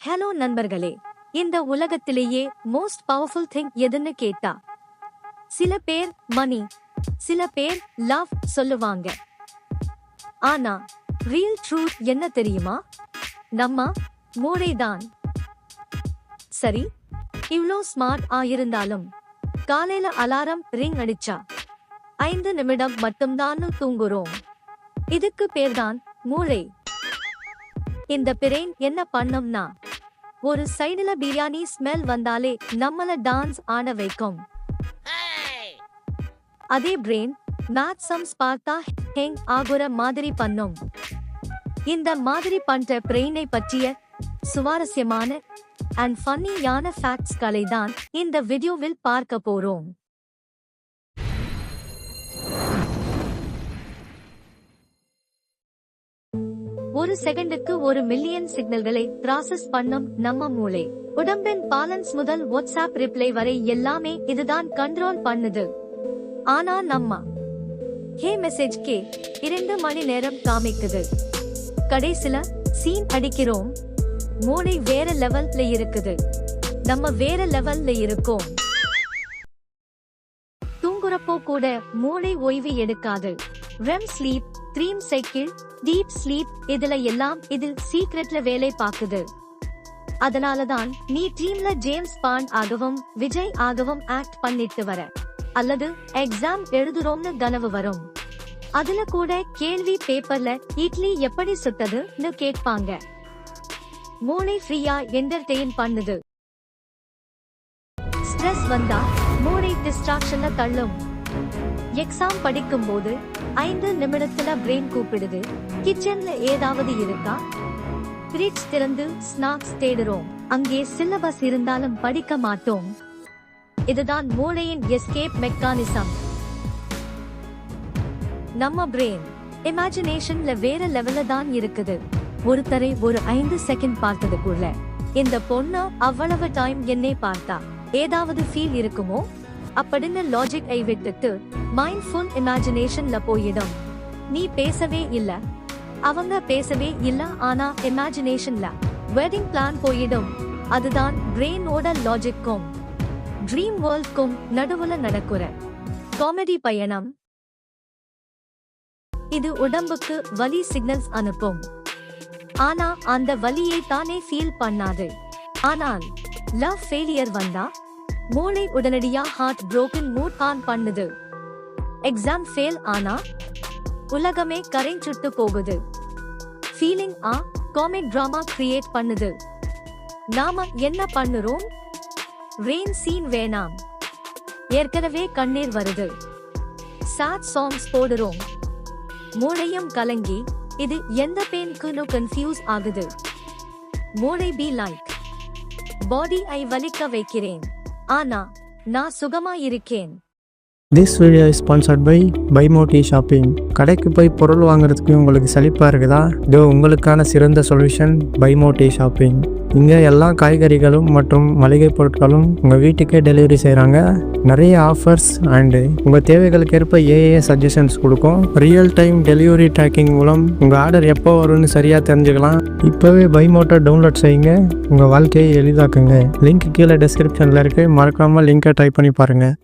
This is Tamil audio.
ஹலோ நண்பர்களே. இந்த உலகத்திலேயே மோஸ்ட் பவர்ஃபுல் திங் எதுன்னு கேட்டா சில பேர் மணி சில பேர் லவ் சொல்லுவாங்க. ஆனா ரியல் ட்ரூத் என்ன தெரியுமா? நம்ம மூளைதான். சரி இவ்ளோ ஸ்மார்ட் ஆயிருந்தாலும் காலையில அலாரம் ரிங் அடிச்சா ஐந்து நிமிடம் மட்டும்தான் தூங்குறோம். இதுக்கு பேர்தான் மூளை. இந்த பிரெயின் என்ன பண்ணும்னா ஒரு சைடுல பிரியாணி ஸ்மெல் வந்தாலே நம்மள டான்ஸ் ஆட வைக்கும். அதே பிரெயின் மேத்ஸம்ஸ் பார்த்தா ஹெங் ஆகுற மாதிரி பண்ணும். இந்த மாதிரி பண்ற பிரெயினை பற்றிய சுவாரஸ்யமான அண்ட் ஃபன்னியான ஃபேக்ட்ஸ்களை தான் இந்த வீடியோவில் பார்க்க போறோம். ஒரு செகண்டுக்கு ஒரு மில்லியன் சிக்னல்களை ப்ராசஸ் பண்ணும் நம்ம மூளை. உடம்பின் பாலன்ஸ் முதல் வாட்ஸ்அப் ரிப்ளை வரை எல்லாமே இதுதான் கண்ட்ரோல் பண்ணுது. ஆனா நம்ம. ஹே மெசேஜ் கே இரண்டு மணி நேரம் காமிக்குது. கடைசில சீன் அடிக்கிறோம். மூளை வேற லெவல்ல இருக்குது. நம்ம வேற லெவல்ல இருக்கோம். தூங்குறப்போ கூட மூளை ஓய்வு எடுக்காது. REM sleep dream cycle deep sleep இதுல எல்லாம் இது சீக்ரெட்ல வேலை பாக்குது அதனாலதான் நீ டீம்ல ஜேம்ஸ் பாண்ட் ஆகவும் விஜய் ஆகவும் ஆக்ட் பண்ணிட்டு வர. அல்லது எக்ஸாம் எழுதுறோம்னு கனவு வரும். அதுல கூட கேள்வி பேப்பர்ல இட்லி எப்படி சுட்டதுன்னு கேட்பாங்க. மூளை ஃப்ரீயா என்டர்டெயின் பண்ணுது. ஸ்ட்ரெஸ் வந்தா மூளை டிஸ்ட்ராக்ஷன்ல தள்ளும். எக்ஸாம் படிக்கும் போது ஐந்து நிமிடத்துல பிரெயின் கூப்பிடுது. கிச்சன்ல ஏதாவது இருக்கா? ஃப்ரிட்ஜ் திறந்து ஸ்நாக்ஸ் தேடுறோம். அங்கே சிலபஸ் இருந்தாலும் படிக்க மாட்டோம். இதுதான் மூளையின் எஸ்கேப் மெக்கானிசம் நம்ம பிரெயின் இமேஜினேஷன்ல வேற லெவல்ல தான் இருக்குது. ஒருத்தரை ஒரு ஐந்து செகண்ட் பார்த்ததுக்குள்ள இந்த பொண்ணு அவ்வளவு டைம் என்னை பார்த்தா. ஏதாவது ஃபீல் இருக்குமோ? அப்படின்னு லாஜிக் ஐ விட்டுட்டு மைண்ட்ஃபுல் இமேஜினேஷன்ல போயிடும். நீ பேசவே இல்ல. அவங்க பேசவே இல்ல ஆனா இமேஜினேஷன்ல வெட்டிங் பிளான் போயிடும். அதுதான் பிரெயினோட லாஜிக்கும் ட்ரீம் வேர்ல்ட்க்கும் நடுவுல நடக்குற காமெடி பயணம். இது உடம்புக்கு வலி சிக்னல்ஸ் அனுப்பும். ஆனா அந்த வலியை தானே ஃபீல் பண்ணாது. ஆனால் லவ் ஃபெயிலியர் வந்தா மூளை உடனடியா ஹார்ட் புரோக்கன் மூட் ஆன் பண்ணுது. எக்ஸாம் ஃபெயில் ஆனா உலகமே கரை சுட்டு போகுது. ஃபீலிங் ஆ காமிக் டிராமா கிரியேட் பண்ணுது. நாம என்ன பண்ணுறோம்? ரெயின் சீன் வேணாம். ஏற்கனவே கண்ணீர் வருது. சாட் சாங்ஸ் போடுறோம். மூளையும் கலங்கி இது எந்த பெயின்க்குன்னு கன்ஃபியூஸ் ஆகுது. மூளை பி லைக் பாடி ஐ வலிக்க வைக்கிறேன். ஆனா நான் சுகமாயிருக்கேன். This video is sponsored by பைமோட்டி shopping கடைக்கு போய் பொருள் வாங்குறதுக்கு உங்களுக்கு சலிப்பாக இருக்குதா? இதோ உங்களுக்கான சிறந்த சொல்யூஷன் பைமோட்டி ஷாப்பிங் இங்கே எல்லா காய்கறிகளும் மற்றும் மளிகை பொருட்களும் உங்கள் வீட்டுக்கே டெலிவரி செய்கிறாங்க நிறைய ஆஃபர்ஸ் அண்டு உங்கள் தேவைகளுக்கு ஏற்ப ஏஏ சஜஷன்ஸ் கொடுக்கும். ரியல் டைம் டெலிவரி ட்ராக்கிங் மூலம் உங்கள் ஆர்டர் எப்போ வரும்னு சரியாக தெரிஞ்சுக்கலாம். இப்போவே பைமோட்டை டவுன்லோட் செய்யுங்க. உங்கள் வாழ்க்கையை எளிதாக்குங்க. லிங்க் கீழே டிஸ்கிரிப்ஷனில் இருக்குது மறக்காமல் லிங்கை ட்ரை பண்ணி பாருங்கள்